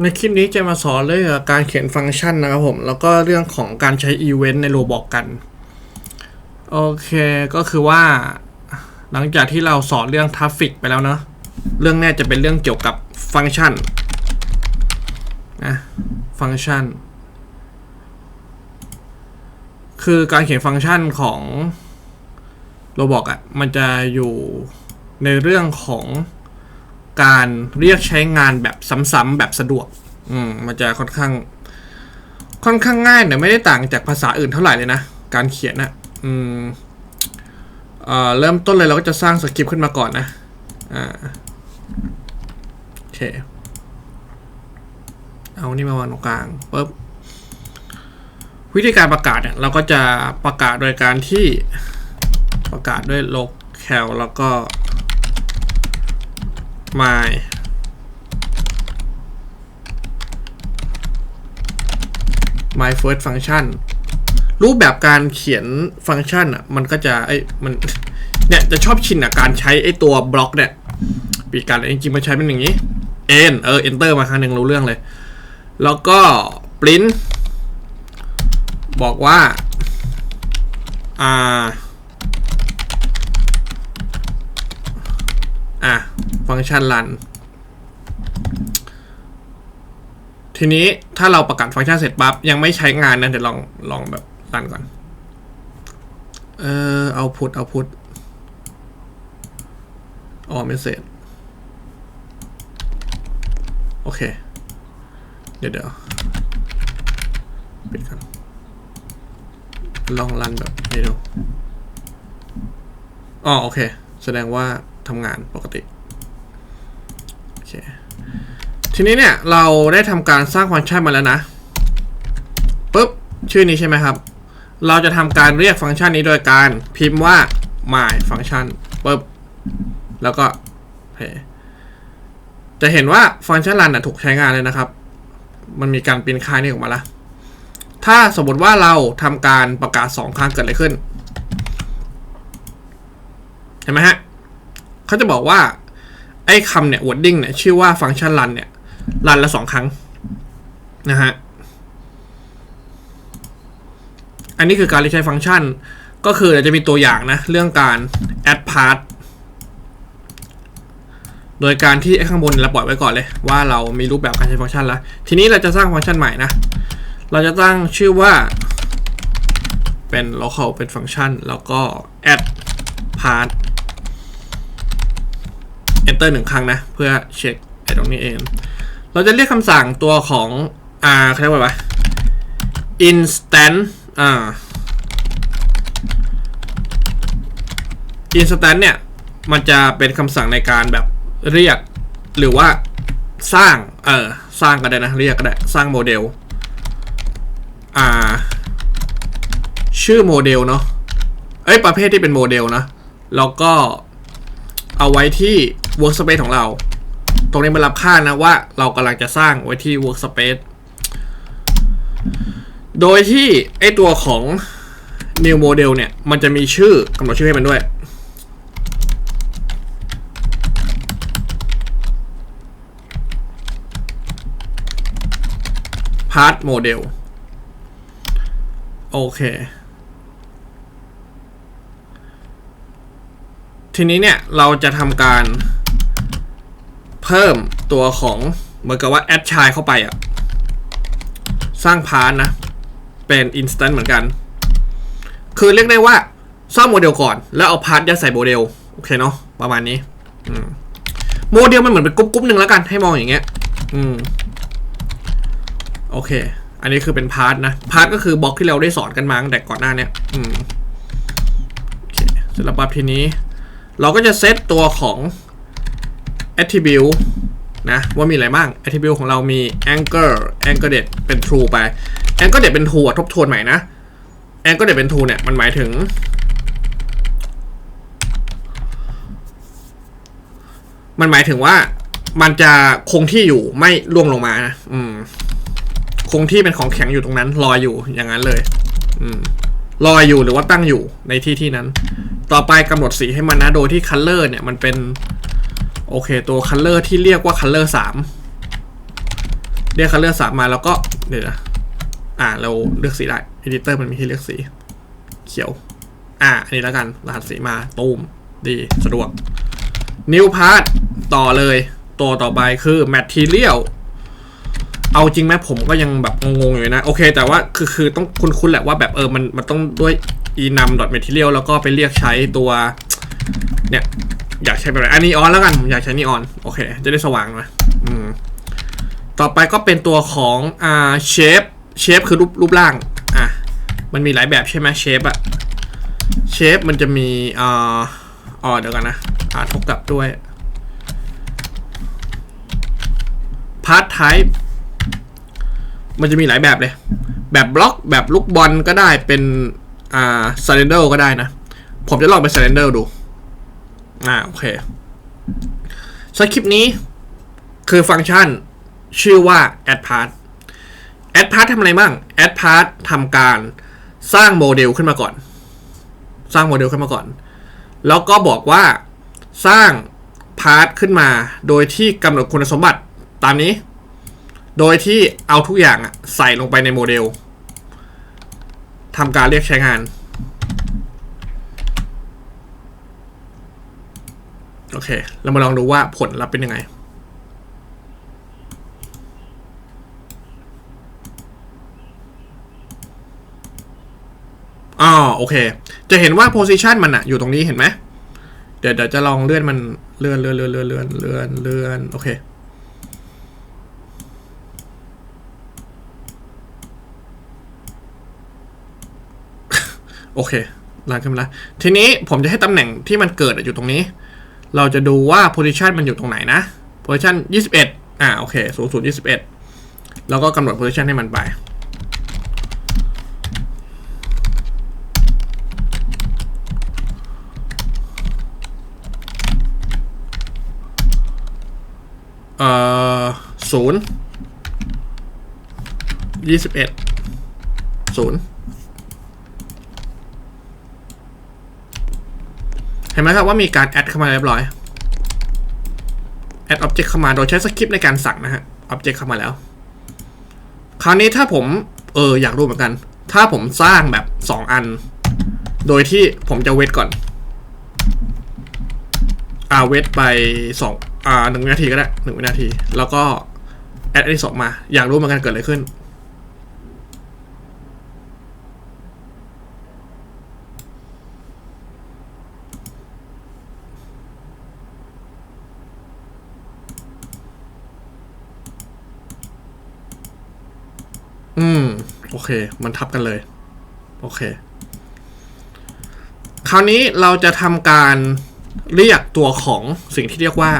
ในคลิปนี้จะมาสอนเรื่องการเขียนฟังก์ชันนะครับผม แล้วก็เรื่องของการใช้อีเวนต์ในโรบอกกัน โอเคก็คือว่า หลังจากที่เราสอนเรื่องทราฟฟิกไปแล้วเนอะเรื่องแน่จะเป็นเรื่องเกี่ยวกับฟังก์ชันนะฟังก์ชัน คือการเขียนฟังก์ชันของโรบอกอะมันจะอยู่ในเรื่องของ การเรียกใช้งานแบบซ้ำๆแบบสะดวก อืมมันจะค่อนข้าง ค่อนข้างง่ายแต่ไม่ได้ต่างจากภาษาอื่นเท่าไหร่เลยนะ การเขียนนะอืมเอ่อเริ่มต้นเลยเราก็จะสร้างสคริปต์ขึ้นมาก่อนนะอ่าโอเค เอานี่มาวางตรงกลางปุ๊บวิธีการประกาศเนี่ยเราก็จะประกาศโดยการที่ประกาศด้วย locale แล้วก็ my my first function รูปแบบการเขียนฟังก์ชันอะมันก็จะไอ้มันเนี่ยจะชอบชินอะการใช้ไอ้ตัวบล็อกเนี่ยปีการจริงๆมันใช้เป็นอย่างนี้ n เออ enter มาครั้งหนึ่งรู้เรื่องเลย แล้วก็ print บอกว่าอ่า อะ ฟังก์ชัน run ทีนี้ถ้าเราประกาศฟังก์ชันเสร็จปั๊บยังไม่ใช้งานนะเดี๋ยวลองลองแบบรันก่อน เออเอาพุทเอาพุทออเมสเซจโอเค เดี๋ยวเดี๋ยวปิดกันลองรันแบบนี้ดูอ๋อโอเค แสดงว่าทำงานปกติ เคทีนี้เนี่ยเราได้ทำการสร้างฟังก์ชันมาแล้วนะปุ๊บชื่อนี้ใช่ไหมครับ เราจะทำการเรียกฟังก์ชันนี้โดยการพิมพ์ว่า my function ปุ๊บแล้วก็เคจะเห็นว่าฟังก์ชันรันนะถูกใช้งานเลยนะครับ มันมีการปรินค่านี่ออกมาล้วถ้าสมมติว่าเราทำการประกาศสองครั้งเกิดอะไรขึ้น เห็นไหมฮะเขาจะบอกว่า ไอ้คำเนี่ย wording เนี่ย ชื่อว่าฟังก์ชัน run เนี่ย run ละสองครั้ง นะฮะ อันนี้คือการใช้ฟังก์ชัน ก็คือเราจะมีตัวอย่างนะ เรื่องการ add part โดยการที่ไอ้ข้างบนเราปล่อยไว้ก่อนเลย ว่าเรามีรูปแบบการใช้ฟังก์ชันแล้ว ทีนี้เราจะสร้างฟังก์ชันใหม่นะ เราจะตั้งชื่อว่าเป็น local เป็นฟังก์ชัน แล้วก็ add part enter หนึ่งครั้งนะ เพื่อเช็คไอ้ตรงนี้เอง เราจะเรียกคำสั่งตัวของอ่าเขาเรียกว่าอะไร instant อ่า instant เนี่ย มันจะเป็นคำสั่งในการแบบเรียกหรือว่าสร้าง เออสร้างก็ได้นะ เรียกก็ได้ สร้างโมเดล อ่า ชื่อโมเดลเนาะเอ้ย ประเภทที่เป็นโมเดลนะ แล้วก็เอาไว้ที่ workspace ของเรา ตรงนี้มันรับค่านะว่าเรากำลังจะสร้างไว้ที่ workspace โดยที่ไอตัวของ new model เนี่ย มันจะมีชื่อกำหนดชื่อให้มันด้วย part model โอเค ทีนี้เนี่ย เราจะทำการ เพิ่มตัวของเหมือนกับว่า add child เข้าไปอะสร้างพาร์ทนะ เป็น instant เหมือนกัน คือเรียกได้ว่าสร้างโมเดลก่อน แล้วเอาพาร์ทยัดใส่โมเดล โอเคเนาะประมาณนี้โมเดลมันเหมือนเป็นกรุ๊ปๆหนึ่งแล้วกันให้มองอย่างเงี้ย อืม โอเค อันนี้คือเป็นพาร์ทนะ พาร์ทก็คือบล็อกที่เราได้สอนกันมาตั้งแต่ก่อนหน้าเนี้ย อืม โอเคเสร็จแล้วปั๊บทีนี้ เราก็จะเซตตัวของ attribute นะว่ามีอะไรบ้าง attribute ของเรามี anchor anchor date เป็น true ไป anchor date เป็น true ทบทวนใหม่นะ anchor date เป็น true เนี่ยมันหมายถึง มันหมายถึงว่ามันจะคงที่อยู่ไม่ล่วงลงมานะอืม คงที่เป็นของแข็งอยู่ตรงนั้นลอยอยู่อย่างนั้นเลย อืมลอยอยู่หรือว่าตั้งอยู่ในที่ที่นั้น ต่อไปกำหนดสีให้มันนะ โดยที่ color เนี่ยมันเป็น โอเค ตัว color ที่เรียกว่า color 3เรียกคัลเลอร์สามมาแล้วก็เดี๋ยวนะอ่าเราเลือกสีได้ editor มันมีให้เลือกสี เขียว อ่า อันนี้แล้วกัน รหัสสีมาตูมดีสะดวก new part ต่อเลย ตัวต่อไปคือ material เอาจริงไหมผมก็ยังแบบงงๆอยู่นะ โอเค แต่ว่าคือคือต้องคุ้นๆแหละว่าแบบเออมันมันต้องด้วย enum dot material แล้วก็ไปเรียกใช้ตัวเนี่ย อยากใช้แบบไหนอันนี้ออนแล้วกันผมอยากใช้นีออนโอเค จะได้สว่างหน่อยอืมต่อไปก็เป็นตัวของอ่าเชฟเชฟคือรูปรูปร่างอะมันมีหลายแบบใช่ไหมเชฟอะเชฟมันจะมีอ่าอ๋อเดี๋ยวกันนะอ่าทบกับด้วยพาร์ทไทป์มันจะมีหลายแบบเลย แบบบล็อกแบบลูกบอลก็ได้เป็นอ่าซ l ลนเดอร์ก็ได้นะ ผมจะลองเป็นซ l ลนเดอร์ดู อ่าโอเคสคริปต์นี้คือฟังก์ชันชื่อว่า add part add part ทำอะไรบ้าง add part ทำการสร้างโมเดลขึ้นมาก่อน สร้างโมเดลขึ้นมาก่อน แล้วก็บอกว่าสร้างพาร์ทขึ้นมา โดยที่กำหนดคุณสมบัติตามนี้ โดยที่เอาทุกอย่างใส่ลงไปในโมเดลทำการเรียกใช้งาน โอเค เรามาลองดูว่าผลลัพธ์เป็นยังไง อ๋อโอเค จะเห็นว่า position มันอะอยู่ตรงนี้เห็นไหม เดี๋ยวเดี๋ยวจะลองเลื่อนมันเลื่อนเลื่อนเลื่อนเลื่อนเลื่อนเลื่อนเลื่อนโอเคโอเคลานขึ้นมาแล้วทีนี้ผมจะให้ตำแหน่งที่มันเกิดอะอยู่ตรงนี้ เราจะดูว่า position มันอยู่ตรงไหนนะ position 21 อ่า โอเค สูงสุด 21 แล้วก็กำหนด position ให้มันไป เอ่อศูนย์ยี่สิบเอ็ดศูนย์ ห็นไหมครับว่ามีการแอดเข้ามาเรียบร้อยแอด Object เข้ามาโดยใช้สคริปต์ในการสั่งนะฮะ Object เข้ามาแล้ว คราวนี้ถ้าผมเอออยากรู้เหมือนกัน ถ้าผมสร้างแบบ 2 อัน โดยที่ผมจะเวทก่อนอ่าเวทไปสองอ่าหนึ่งวินาทีก็ได้หนึ่งวินาที แล้วก็แอดอันที่สองมา อยากรู้เหมือนกันเกิดอะไรขึ้น อืม โอ เค มันทับกันเลย โอเค คราวนี้เราจะทำการเรียกตัวของสิ่งที่เรียกว่า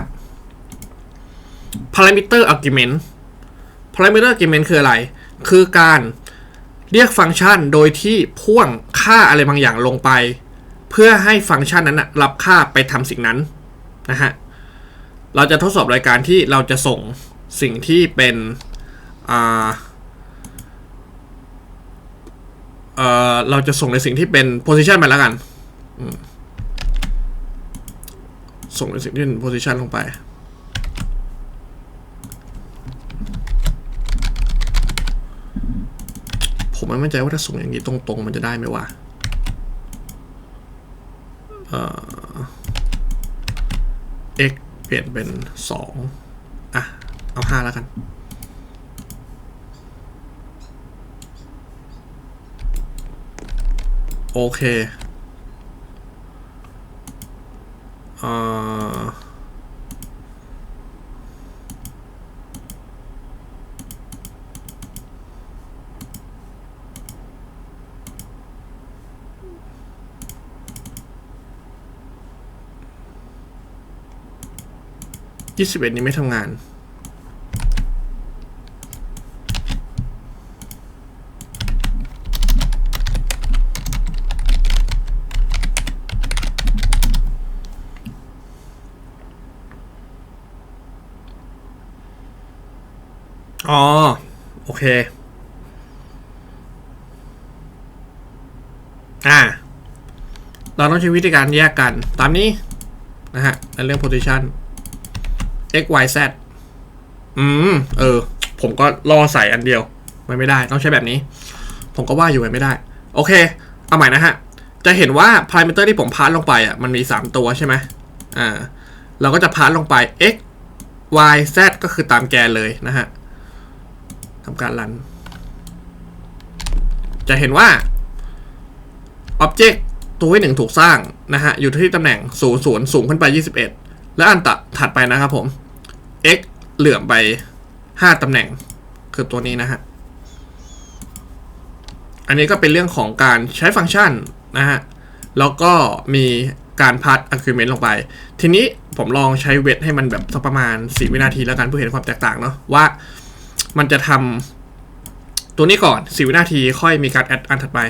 parameter argument parameter argument คืออะไร คือการเรียกฟังก์ชันโดยที่พ่วงค่าอะไรบางอย่างลงไป เพื่อให้ฟังก์ชันนั้นนะรับค่าไปทำสิ่งนั้นนะฮะ เราจะทดสอบรายการที่เราจะส่งสิ่งที่เป็นอ่า เอ่อเราจะส่งในสิ่งที่เป็น position ไปแล้วกัน ส่งในสิ่งที่เป็น position ลงไป ผมไม่มั่นใจว่าถ้าส่งอย่างนี้ตรงๆ มันจะได้ไหมวะเอ่อ x เปลี่ยนเป็น 2 อะ เอา 5 แล้วกัน โอเคเอ่อยี่สิบเอ็ดนี้ไม่ทำงาน อ๋อ โอ เค อ่า เราต้องใช้วิธีการแยกกัน ตามนี้ นะฮะ ในเรื่อง position x y z อืม เออ ผมก็ล่อใส่อันเดียว มันไม่ได้ ต้องใช้แบบนี้ ผมก็ว่าอยู่มันไม่ได้ โอเค เอาใหม่นะฮะ จะเห็นว่าพารามิเตอร์ที่ผมพาสลงไปอะ มันมี 3 ตัวใช่ไหมอ่า เราก็จะพาสลงไป x y z ก็คือตามแกนเลยนะฮะ ทำการรัน จะเห็นว่า Object ตัวที่หนึ่งถูกสร้างนะฮะ อยู่ที่ตำแหน่ง 0 0 สูงขึ้นไป 21 และอันตะถัดไปนะครับผม x เหลื่อมไป 5 ตำแหน่ง คือตัวนี้นะฮะ อันนี้ก็เป็นเรื่องของการใช้ฟังก์ชันนะฮะ แล้วก็มีการพัด argument ลงไป ทีนี้ผมลองใช้เวทให้มันแบบสักประมาณ 4 วินาทีแล้วกันเพื่อเห็นความแตกต่างเนาะว่า มันจะทำตัวนี้ก่อน4วินาทีค่อยมีการแอดอันถัดไป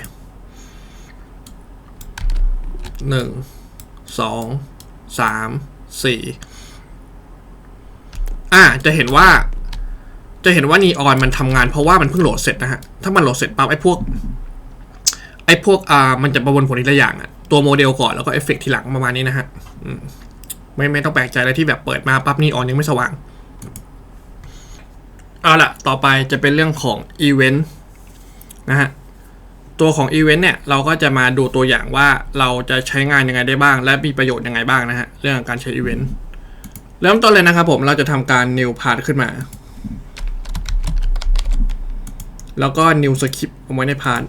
หนึ่งสองสามสี่อ่าจะเห็นว่า จะเห็นว่านีออนมันทำงานเพราะว่ามันเพิ่งโหลดเสร็จนะฮะ ถ้ามันโหลดเสร็จปั๊บไอ้พวก ไอ้พวกอ่ามันจะประมวลผลทีละอย่างอะตัวโมเดลก่อนแล้วก็เอฟเฟกต์ทีหลังประมาณนี้นะฮะไม่ไม่ต้องแปลกใจเลยที่แบบเปิดมาปั๊บนีออนยังไม่สว่าง เอาละต่อไปจะเป็นเรื่องของอีเวนต์นะฮะ ตัวของอีเวนต์เนี่ย เราก็จะมาดูตัวอย่างว่าเราจะใช้งานยังไงได้บ้าง และมีประโยชน์ยังไงบ้างนะฮะ เรื่องของการใช้อีเวนต์เริ่มต้นเลยนะครับผมเราจะทำการ new part ขึ้นมา แล้วก็ new script เอาไว้ใน part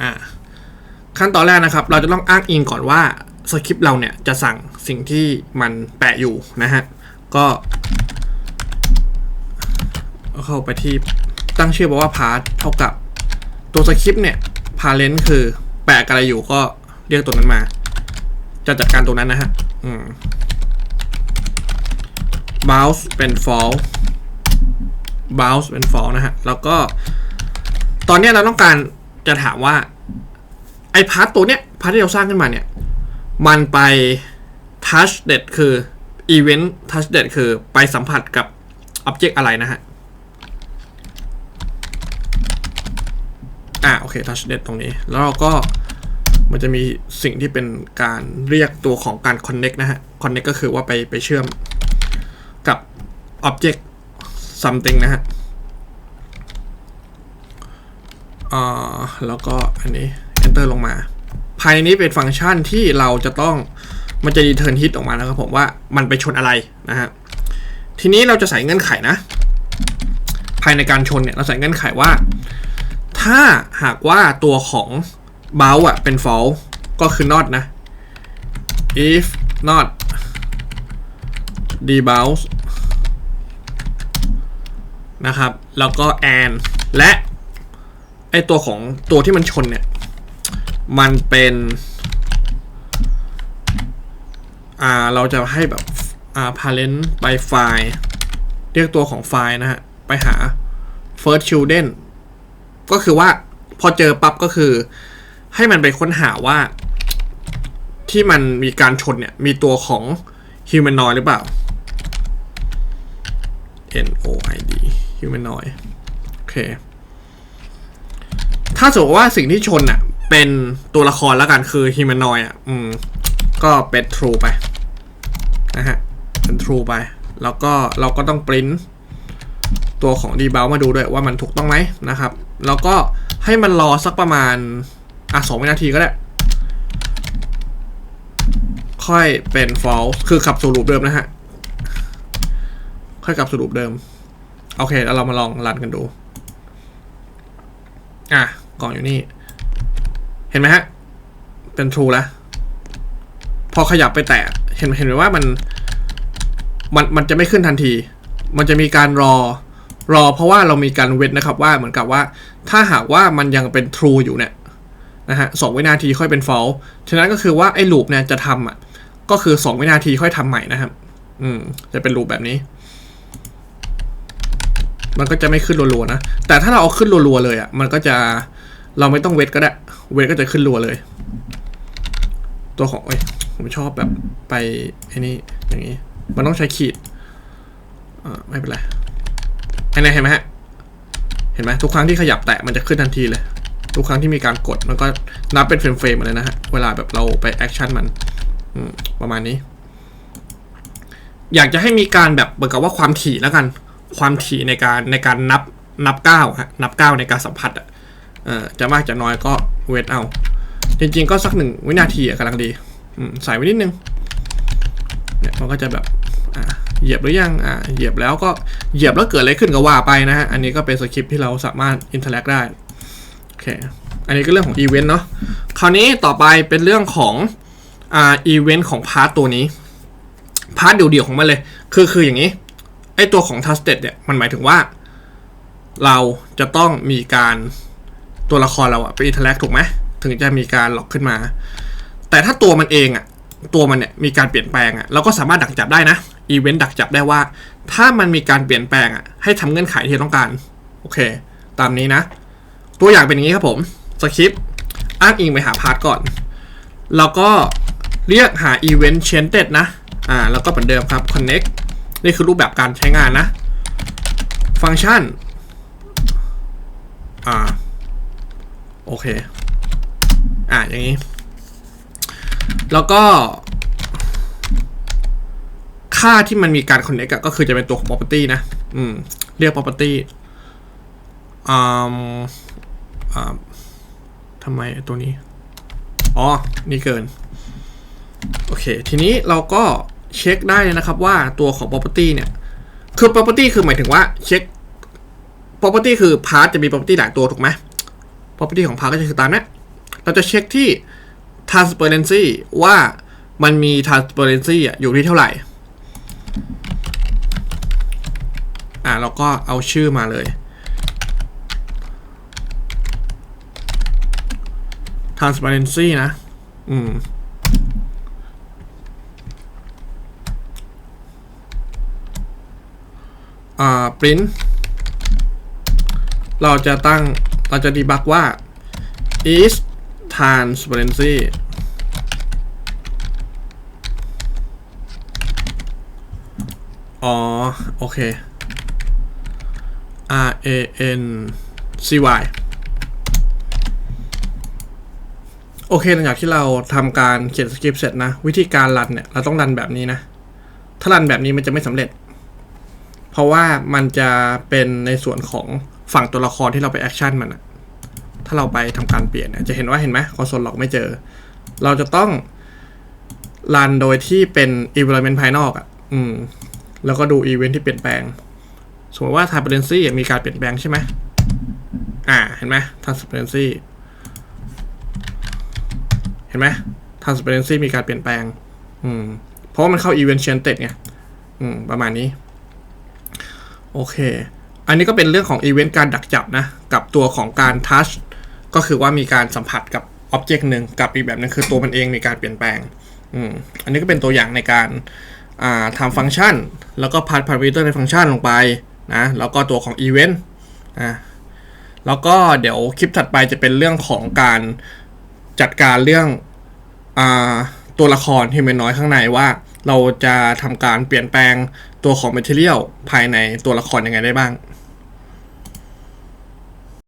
อ่าขั้นตอนแรกนะครับ เราจะต้องอ้างอิงก่อนว่าสคริปต์เราเนี่ยจะสั่ง สิ่งที่มันแปะอยู่นะฮะ ก็เข้าไปที่ตั้งชื่อบอกว่า part เท่ากับตัวสคริปต์เนี่ย parent คือแปะอะไรอยู่ก็เรียกตัวนั้นมา จะจัดการตัวนั้นนะฮะ อืม bounce เป็น false bounce เป็น false นะฮะ แล้วก็ ตอนนี้เราต้องการจะถามว่า ไอพาร์ตตัวเนี้ยพาร์ทที่เราสร้างขึ้นมาเนี่ย มันไป touch date คือ event touch date คือไปสัมผัสกับ object อะไรนะฮะ อ่าโอเค touch date ตรงนี้ แล้วเราก็มันจะมีสิ่งที่เป็นการเรียกตัวของการ connect นะฮะ connect ก็คือว่าไปไปเชื่อมกับ object something นะฮะอ่าแล้วก็อันนี้ enter ลงมา ภายในนี้เป็นฟังก์ชันที่เราจะต้อง มันจะ return hit ออกมานะครับผมว่ามันไปชนอะไรนะฮะทีนี้เราจะใส่เงื่อนไขนะ ภายในการชนเนี่ยเราใส่เงื่อนไขว่า ถ้าหากว่าตัวของ b o u อะเป็น false ก็คือ not นะ if not debounce นะครับ แล้วก็ and และ ไอตัวของตัวที่มันชนเนี่ย มันเป็น่าเราจะให้แบบอ่า parent ไปไฟล์เรียกตัวของไฟล์นะฮะ ไปหา first children ก็คือว่าพอเจอปั๊บก็คือ ให้มันไปค้นหาว่า ที่มันมีการชนเนี่ย มีตัวของ humanoid หรือเปล่า N O I D humanoid โอเค ถ้าสมมติว่าสิ่งที่ชนอะ เป็นตัวละครแล้วกันคือฮิมานอยอะ อืม ก็เป็น true ไป นะฮะเป็น true ไป แล้วก็เราก็ต้อง print ตัวของ debug มาดูด้วยว่ามันถูกต้องไหมนะครับ แล้วก็ให้มันรอสักประมาณอะสองวินาทีก็ได้ ค่อยเป็น false คือขับสู่ลูปเดิมนะฮะ ค่อยกลับสู่ลูปเดิม โอเค แล้วเรามาลองรันกันดู อะ กล่องอยู่นี่ เห็นไหมฮะ เป็น true แล้ว พอขยับไปแตะ ห็นเห็นไหมว่ามันมันมันจะไม่ขึ้นทันที มันจะมีการรอรอเพราะว่าเรามีการเวทนะครับว่าเหมือนกับว่า ถ้าหากว่ามันยังเป็น true อยู่เนี่ยนะฮะสองวินาทีค่อยเป็น false ฉะนั้นก็คือว่าไอ้ loop เนี่ยจะทำอะก็คือสองวินาทีค่อยทำใหม่นะครับ อืม จะเป็น loop แบบนี้ มันก็จะไม่ขึ้นรัวๆนะ แต่ถ้าเราเอาขึ้นรัวๆเลยอะ มันก็จะ เราไม่ต้องเวทก็ได้ เวทก็จะขึ้นรัวเลย ตัวของเอ้ย ผมชอบแบบไปไอ้นี่อย่างนี้ มันต้องใช้ขีดอไม่เป็นไรไอ้นี่เห็นไหมฮะ เห็นไหมทุกครั้งที่ขยับแตะมันจะขึ้นทันทีเลย ทุกครั้งที่มีการกดมันก็นับเป็นเฟรมๆมเลยนะฮะ เวลาแบบเราไปแอคชั่นมันอประมาณนี้ อยากจะให้มีการแบบเหมือนกับว่าความถี่แล้วกัน ความถี่ในการในการนับนับก้าวฮะนับก้าวในการสัมผัสอะจะมากจะน้อยก็เวทเอา จริงๆก็สักหนึ่งวินาทีอะกำลังดี ใส่ไว้นิดนึงเนี่ยมันก็จะแบบเหยียบหรือยังอ่าเหยียบแล้วก็เหยียบแล้วเกิดอะไรขึ้นก็ว่าไปนะฮะ อันนี้ก็เป็นสคริปที่เราสามารถอินเทอร์แลกได้ โอเค อันนี้ก็เรื่องของอีเวนต์เนาะ คราวนี้ต่อไปเป็นเรื่องของอ่าอีเวนต์ของพาร์ตตัวนี้ พาร์ทเดี่ยวๆของมันเลย คือคืออย่างนี้ ไอตัวของ trusted เนี่ย มันหมายถึงว่า เราจะต้องมีการตัวละครเราอะไปอินเทอร์แลกถูกไหม ถึงจะมีการล็อกขึ้นมา แต่ถ้าตัวมันเองอะตัวมันเนี่ยมีการเปลี่ยนแปลงอะเราก็สามารถดักจับได้นะอีเวนต์ดักจับได้ว่า ถ้ามันมีการเปลี่ยนแปลงอะให้ทำเงื่อนไขที่ต้องการโอเค ตามนี้นะ ตัวอย่างเป็นอย่างนี้ครับผมสคริปต์อ้างอิงไปหาพาร์ทก่อน แล้วก็เรียกหา Event Chanted นะ อ่า แล้วก็เหมือนเดิมครับ Connect นี่คือรูปแบบการใช้งานนะ ฟังก์ชัน อ่า โอเค อ่าอย่างนี้ แล้วก็ ค่าที่มันมีการ connect ก็คือจะเป็นตัวของ property นะ อืม เรียก property อ่าอ่าทำไมตัวนี้ อ๋อ นี่เกิน โอเค ทีนี้เราก็เช็คได้เลยนะครับว่าตัวของ property เนี่ย คือ property คือหมายถึงว่าเช็ค property คือ part จะมี property หลายตัวถูกไหม property ของ part ก็จะคือตามนี้เราจะเช็คที่ transparency ว่ามันมี transparency อะอยู่ที่เท่าไหร่ อ่าเราก็เอาชื่อมาเลย transparency นะ อืม อ่า print เราจะตั้ง เราจะดีบักว่า is transparency อ๋อ โอเค R A N C Y โอเคหลังจากที่เราทำการเขียนสคริปต์เสร็จนะ วิธีการรันเนี่ยเราต้องรันแบบนี้นะ ถ้ารันแบบนี้มันจะไม่สำเร็จ เพราะว่ามันจะเป็นในส่วนของฝั่งตัวละครที่เราไปแอคชั่นมันอะถ้าเราไปทำการเปลี่ยนเนี่ยจะเห็นว่าเห็นไหมคอนโซลล็อกไม่เจอ เราจะต้องรันโดยที่เป็น environment ภายนอกอะอืม แล้วก็ดูอีเวนท์ที่เปลี่ยนแปลง สมมติว่า transparency มีการเปลี่ยนแปลงใช่ไหมอ่า เห็นไหม transparency เห็นไหม transparency มีการเปลี่ยนแปลง อืม เพราะมันเข้า event chanted ไง อืม ประมาณนี้ โอเค อันนี้ก็เป็นเรื่องของ event การดักจับนะ กับตัวของการ touch ก็คือว่ามีการสัมผัสกับ object หนึ่งกับอีกแบบนึงคือตัวมันเองมีการเปลี่ยนแปลง อืม อันนี้ก็เป็นตัวอย่างในการ ทำฟังก์ชัน แล้วก็พัดพารามิเตอร์ในฟังก์ชันลงไปนะแล้วก็ตัวของ Event อ่าแล้วก็เดี๋ยวคลิปถัดไปจะเป็นเรื่องของการจัดการเรื่องอตัวละครที่เป็นน้อยข้างในว่า เราจะทำการเปลี่ยนแปลงตัวของ Material ภายในตัวละครยังไงได้บ้าง